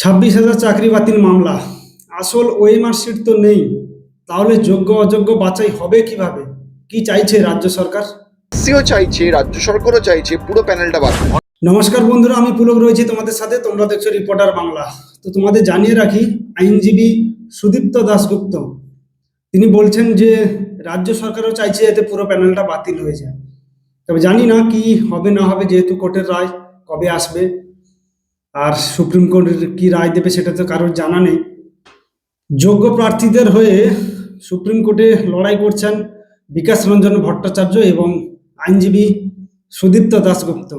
ছাব্বিশ হাজার চাকরি বাতিল মামলা। আসল ওই মার্কশিট তো নেই। তাহলে যোগ্য অযোগ্য বাছাই হবে কীভাবে? কি চাইছে রাজ্য সরকার? সিও চাইছে রাজ্য সরকারও চাইছে পুরো প্যানেলটা বাদ। নমস্কার বন্ধুরা আমি পুলক রয়েছি তোমাদের সাথে। তোমরা দেখছ রিপোর্টার বাংলা। তো তোমাদের জানিয়ে রাখি আইনজীবী সুদীপ্ত দাশগুপ্ত তিনি বলছেন যে রাজ্য সরকারও চাইছে এতে পুরো প্যানেলটা বাতিল হয়ে যায়। তবে জানি না কি হবে না হবে যেহেতু কোর্টের রায় কবে আসবে। আর সুপ্রিম কোর্টের কি রায় দেবে সেটা তো কারোর জানা নেই। যোগ্য প্রার্থীদের হয়ে সুপ্রিম কোর্টে লড়াই করছেন বিকাশ রঞ্জন ভট্টাচার্য এবং আইনজীবী সুদীপ্ত দাশগুপ্ত।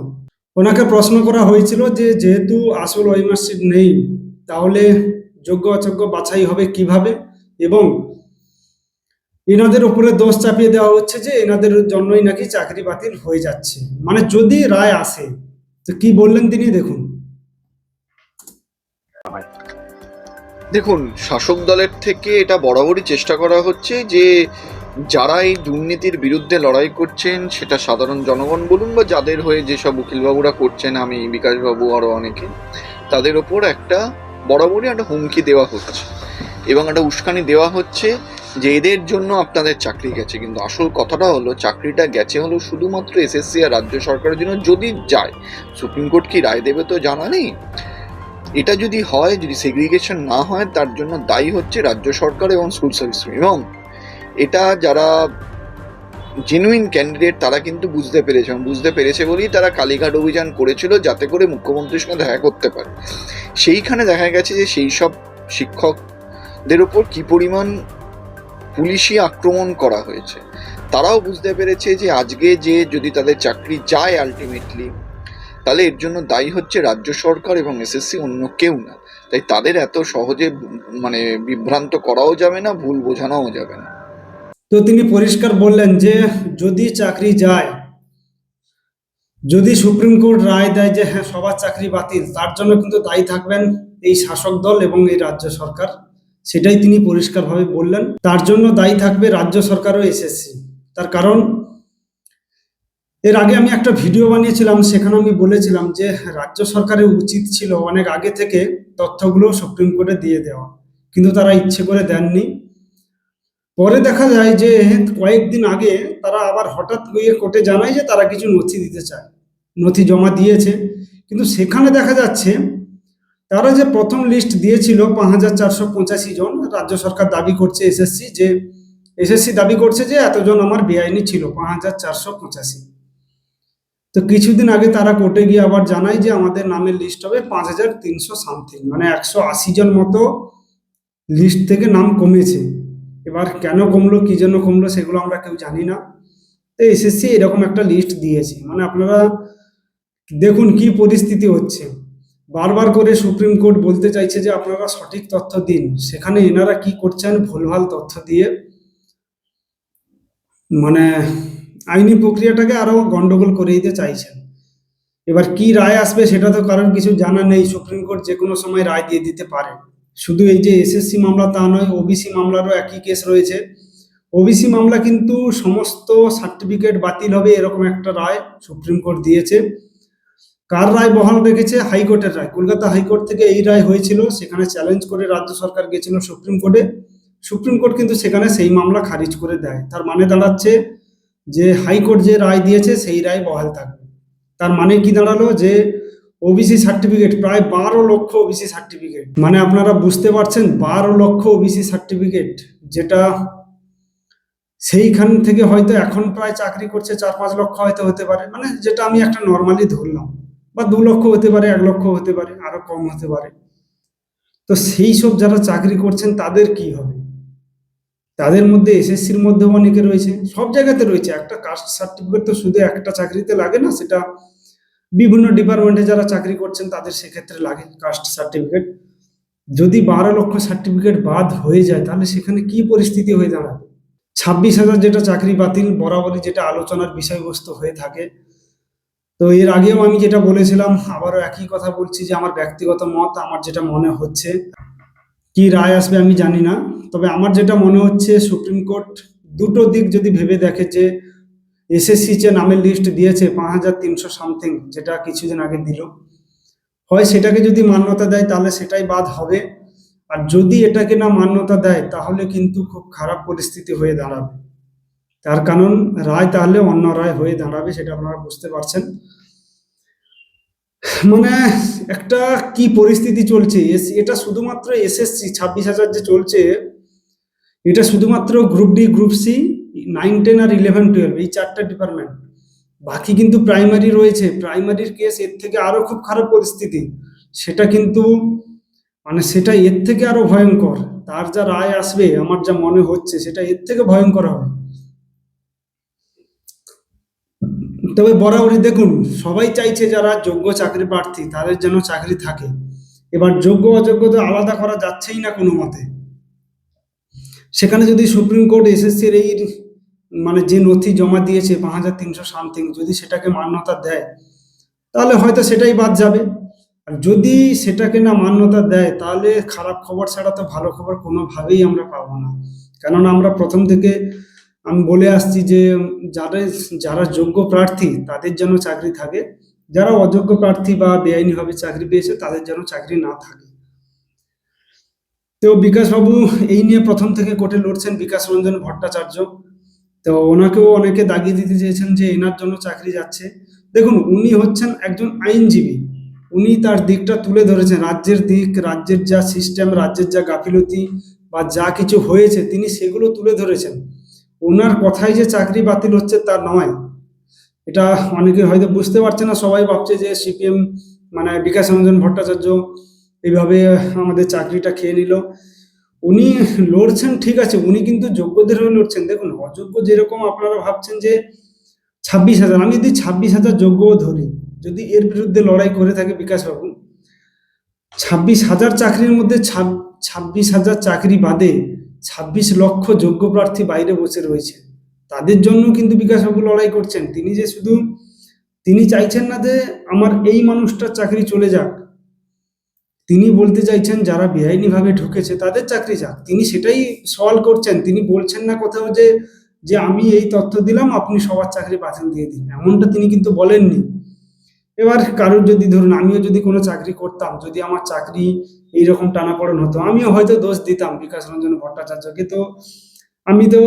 ওনাকে প্রশ্ন করা হয়েছিল যে যেহেতু আসল ওই মার্কশিট নেই, তাহলে যোগ্য অযোগ্য বাছাই হবে কীভাবে? এবং এনাদের উপরে দোষ চাপিয়ে দেওয়া হচ্ছে যে এনাদের জন্যই নাকি চাকরি বাতিল হয়ে যাচ্ছে। মানে যদি রায় আসে, তো কি বললেন তিনি? দেখুন। দেখুন, শাসক দলের থেকে এটা বরাবরই চেষ্টা করা হচ্ছে যে যারা এই দুর্নীতির বিরুদ্ধে লড়াই করছেন, সেটা সাধারণ জনগণ বলুন বা যাদের হয়ে যেসব উকিলবাবুরা করছেন, আমি বিকাশবাবু আরও অনেকে, তাদের ওপর একটা বরাবরই একটা হুমকি দেওয়া হচ্ছে। এবং একটা উস্কানি দেওয়া হচ্ছে যে এদের জন্য আপনাদের চাকরি গেছে। কিন্তু আসল কথাটা হলো, চাকরিটা গেছে হলো শুধুমাত্র এসএসসি আর রাজ্য সরকারের জন্য। যদি যায়, সুপ্রিম কোর্ট কি রায় দেবে তো জানা নেই। এটা যদি হয়, যদি সেগ্রিগেশন না হয়, তার জন্য দায়ী হচ্ছে রাজ্য সরকার এবং স্কুল সার্ভিস এবং এটা যারা জেনুইন ক্যান্ডিডেট তারা কিন্তু বুঝতে পেরেছে বুঝতে পেরেছে বলেই তারা কালীঘাট অভিযান করেছিল যাতে করে মুখ্যমন্ত্রীর সঙ্গে দেখা করতে পারে। সেইখানে দেখা গেছে যে সেই সব শিক্ষকদের ওপর কি পরিমাণ পুলিশি আক্রমণ করা হয়েছে, তারাও বুঝতে পেরেছে যে আজকে যে যদি তাদের চাকরি যায় আলটিমেটলি তাহলে এর জন্য দায়ী হচ্ছে রাজ্য সরকার এবং এসএসসি অন্য কেউ না। তাই তাদের এত সহজে মানে বিভ্রান্ত করাও যাবে না, ভুল বোঝানোও যাবে না। তো তিনি পরিষ্কার বললেন যে, যদি চাকরি যায়, যদি সুপ্রিম কোর্ট রায় দেয় যে হ্যাঁ সবার চাকরি বাতিল, তার জন্য কিন্তু দায়ী থাকবেন এই শাসক দল এবং এই রাজ্য সরকার। সেটাই তিনি পরিষ্কারভাবে বললেন। তার জন্য দায়ী থাকবে রাজ্য সরকার ও এসএসসি। তার কারণ এর আগে আমি একটা ভিডিও বানিয়েছিলাম, সেখানে আমি বলেছিলাম যে রাজ্য সরকারের উচিত ছিল অনেক আগে থেকে তথ্যগুলো সুপ্রিম কোর্টে দিয়ে দেওয়া, কিন্তু তারা ইচ্ছে করে দেননি। পরে দেখা যায় যে কয়েকদিন আগে তারা আবার হঠাৎ গিয়ে কোর্টে জানায় যে তারা কিছু নথি দিতে চায়, নথি জমা দিয়েছে। কিন্তু সেখানে দেখা যাচ্ছে, তারা যে প্রথম লিস্ট দিয়েছিল পাঁচ হাজার চারশো পঁচাশি জন, রাজ্য সরকার দাবি করছে এসএসসি যে, এসএসসি দাবি করছে যে এতজন আমার বেআইনি ছিল, পাঁচ হাজার চারশো পঁচাশি। তো কিছুদিন আগে তারা কোর্টে গিয়ে আবার জানায় যে আমাদের নামের লিস্ট হবে পাঁচ হাজার তিনশো সামথিং মানে একশো আশি জন মতো লিস্ট থেকে নাম কমেছে। এবার কেন কমলো, কি জন্য কমলো সেগুলো আমরা কেউ জানি না। তো এসএসসি এরকম একটা লিস্ট দিয়েছে। মানে আপনারা দেখুন কি পরিস্থিতি হচ্ছে। বারবার করে সুপ্রিম কোর্ট বলতে চাইছে যে আপনারা সঠিক তথ্য দিন। সেখানে এনারা কি করছেন? ভুলভাল তথ্য দিয়ে। মানে আইনি প্রক্রিয়াটাকে আরও গন্ডগোল করে দিতে চাইছেন। এবার কি রায় আসবে সেটা তো কারোর কিছু জানা নেই, সুপ্রিম কোর্ট যে কোনো সময় রায় দিয়ে দিতে পারে। শুধু এই যে এসএসসি মামলা তা নয় ওবিসি মামলারও একই কেস রয়েছে। ওবিসি মামলা কিন্তু সমস্ত সার্টিফিকেট বাতিল হবে এরকম একটা রায় সুপ্রিম কোর্ট দিয়েছে। কার রায় বহাল রেখেছে? হাইকোর্টের রায়। কলকাতা হাইকোর্ট থেকে এই রায় হয়েছিল, সেখানে চ্যালেঞ্জ করে রাজ্য সরকার গেছিল সুপ্রিম কোর্টে। সুপ্রিম কোর্ট কিন্তু সেখানে সেই মামলা খারিজ করে দেয়। তার মানে দাঁড়াচ্ছে যে হাইকোর্ট যে রায় দিয়েছে সেই রায় বহাল থাকবে। তার মানে কি দাঁড়াল যে ওবিসি সার্টিফিকেট প্রায় বারো লক্ষ ওবিসি সার্টিফিকেট মানে আপনারা বুঝতে পারছেন, বারো লক্ষ ওবিসি সার্টিফিকেট যেটা সেইখান থেকে হয়তো এখন প্রায় চাকরি করছে, চার পাঁচ লক্ষ হয়তো হতে পারে। মানে যেটা আমি একটা নর্মালি ধরলাম। বা দু লক্ষ হতে পারে, এক লক্ষ হতে পারে, আরও কম হতে পারে। তো সেই সব যারা চাকরি করছেন তাদের কি হবে? তাদের মধ্যে এসএসসির মধ্যেও অনেকে রয়েছে, সব জায়গাতে রয়েছে। একটা কাস্ট সার্টিফিকেট তো শুধু একটা চাকরিতে লাগে না, সেটা বিভিন্ন ডিপার্টমেন্টে যারা চাকরি করছেন তাদের সেক্ষেত্রে লাগে কাস্ট সার্টিফিকেট যদি বারো লক্ষ সার্টিফিকেট বাদ হয়ে যায়, তাহলে সেখানে কি পরিস্থিতি হয়ে দাঁড়াবে? ছাব্বিশ হাজার যেটা চাকরি বাতিল, বরাবরই যেটা আলোচনার বিষয়বস্তু হয়ে থাকে। তো এর আগেও আমি যেটা বলেছিলাম, আবারও একই কথা বলছি যে আমার ব্যক্তিগত মত, আমার যেটা মনে হচ্ছে। কি রায় আসবে আমি জানি না। তবে আমার যেটা মনে হচ্ছে, সুপ্রিম কোর্ট দুটো দিক যদি ভেবে দেখে যে এসএসসি যে নামের লিস্ট দিয়েছে, পাঁচ হাজার তিনশো সামথিং যেটা কিছুদিন আগে দিল, হয় সেটাকে যদি মান্যতা দেয় তাহলে সেটাই বাদ হবে। আর যদি এটাকে না মান্যতা দেয়, তাহলে কিন্তু খুব খারাপ পরিস্থিতি হয়ে দাঁড়াবে। তার কারণ রায় তাহলে অন্য রায় হয়ে দাঁড়াবে, সেটা আপনারা বুঝতে পারছেন। মানে একটা কি পরিস্থিতি চলছে? এটা শুধুমাত্র এসএসসি ছাব্বিশ হাজার যে চলছে, এটা শুধুমাত্র group D group C nine ten আর ইলেভেন টুয়েলভ এই চারটা ডিপার্টমেন্ট বাকি কিন্তু প্রাইমারি রয়েছে। প্রাইমারির কেস এর থেকে আরও খুব খারাপ পরিস্থিতি। সেটা কিন্তু মানে সেটা এর থেকে আরও ভয়ঙ্কর। তার যা রায় আসবে, আমার যা মনে হচ্ছে, সেটা এর থেকে ভয়ঙ্কর হবে। তবে বরাবরই দেখুন, সবাই চাইছে যারা যোগ্য চাকরি প্রার্থী, তাদের যেন চাকরি থাকে। এবার যোগ্য অযোগ্য তো আলাদা করা যাচ্ছেই না কোনো মতে। সেখানে যদি সুপ্রিম কোর্ট এসএসসির এই মানে যে নথি জমা দিয়েছে, পাঁচ হাজার তিনশো সামথিং, যদি সেটাকে মান্যতা দেয়, তাহলে হয়তো সেটাই বাদ যাবে। আর যদি সেটাকে না মান্যতা দেয়, তাহলে খারাপ খবর ছাড়া তো ভালো খবর কোনোভাবেই আমরা পাবো না। কেননা আমরা প্রথম থেকে আমি বলে আসছি যে যারা যারা যোগ্য প্রার্থী, তাদের যেন চাকরি থাকে। যারা অযোগ্য প্রার্থী বা বেআইনিভাবে চাকরি পেয়েছে, তাদের যেন চাকরি না থাকে। তো বিকাশবাবু, এই নিয়ে প্রথম থেকে কোর্টে লড়ছেন বিকাশ রঞ্জন ভট্টাচার্য। তো ওনাকেও অনেকে দাগিয়ে দিতে চেয়েছেন যে এনার জন্য চাকরি যাচ্ছে। দেখুন, উনি হচ্ছেন একজন আইনজীবী। উনি তার দিকটা তুলে ধরেছেন। রাজ্যের দিক, রাজ্যের যা সিস্টেম রাজ্যের যা গাফিলতি বা যা কিছু হয়েছে, তিনি সেগুলো তুলে ধরেছেন। ওনার কথাই যে চাকরি বাতিল হচ্ছে তা নয়। এটা অনেকে হয়তো বুঝতে পারছে না, সবাই ভাবছে যে সিপিএম মানে বিকাশ রঞ্জন ভট্টাচার্য এইভাবে আমাদের চাকরিটা খেয়ে নিল। উনি লড়ছেন, ঠিক আছে, উনি কিন্তু যোগ্যদের হয়ে লড়ছেন। দেখুন, অযোগ্য যেরকম আপনারা ভাবছেন যে ছাব্বিশ হাজার, আমি যদি ছাব্বিশ হাজার যোগ্যও ধরি, যদি এর বিরুদ্ধে লড়াই করে থাকে বিকাশবাবু ছাব্বিশ হাজার চাকরির মধ্যে ছাব্বিশ হাজার চাকরি বাদে ছাব্বিশ লক্ষ যোগ্য প্রার্থী বাইরে বসে রয়েছে। তাদের জন্য কিন্তু বিকাশবাবু লড়াই করছেন। তিনি যে শুধু, তিনি চাইছেন না যে আমার এই মানুষটার চাকরি চলে যাক। তিনি বলতে চাইছেন যারা বেআইনিভাবে ঢুকেছে তাদের চাকরি যাক। তিনি সেটাই সওয়াল করছেন। তিনি বলছেন না কোথাও যে যে আমি এই তথ্য দিলাম, আপনি সবার চাকরি বাতিল দিয়ে দিন। এমনটা তিনি কিন্তু বলেননি। এবার কারোর যদি ধরুন, আমিও যদি কোনো চাকরি করতাম, যদি আমার চাকরি এইরকম টানাপড়ন হতো, আমিও হয়তো দোষ দিতাম বিকাশ রঞ্জন ভট্টাচার্যকে। তো আমি তো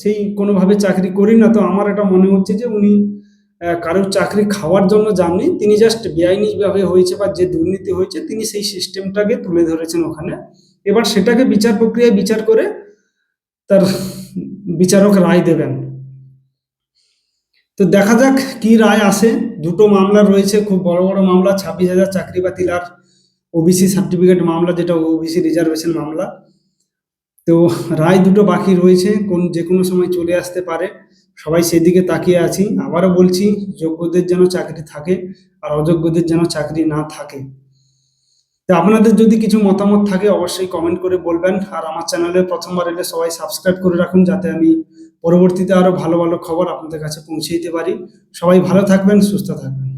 সেই কোনোভাবে চাকরি করি না, তো আমার এটা মনে হচ্ছে যে উনি কারোর চাকরি খাওয়ার জন্য যাননি, তিনি জাস্ট বেআইনিভাবে হয়েছে বা যে দুর্নীতি হয়েছে, তিনি সেই সিস্টেমটাকে তুলে ধরেছেন ওখানে। এবার সেটাকে বিচার প্রক্রিয়ায় বিচার করে তার বিচারক রায় দেবেন। তো দেখা যাক কি রায় আসে। দুটো মামলা রয়েছে, খুব বড় বড় মামলা, ছাব্বিশ হাজার চাকরি বাতিল আর ওবিসি সার্টিফিকেট মামলা, যেটা ওবিসি রিজার্ভেশন মামলা। তো রায় দুটো বাকি রয়েছে, কোন যে কোনো সময় চলে আসতে পারে। সবাই সেদিকে তাকিয়ে আছি। আবারও বলছি, যোগ্যদের যেন চাকরি থাকে আর অযোগ্যদের যেন চাকরি না থাকে। তো আপনাদের যদি কিছু মতামত থাকে, অবশ্যই কমেন্ট করে বলবেন। আর আমার চ্যানেলে প্রথমবার এলে সবাই সাবস্ক্রাইব করে রাখুন, যাতে আমি পরবর্তীতে আরও ভালো ভালো খবর আপনাদের কাছে পৌঁছে দিতে পারি। সবাই ভালো থাকবেন, সুস্থ থাকবেন।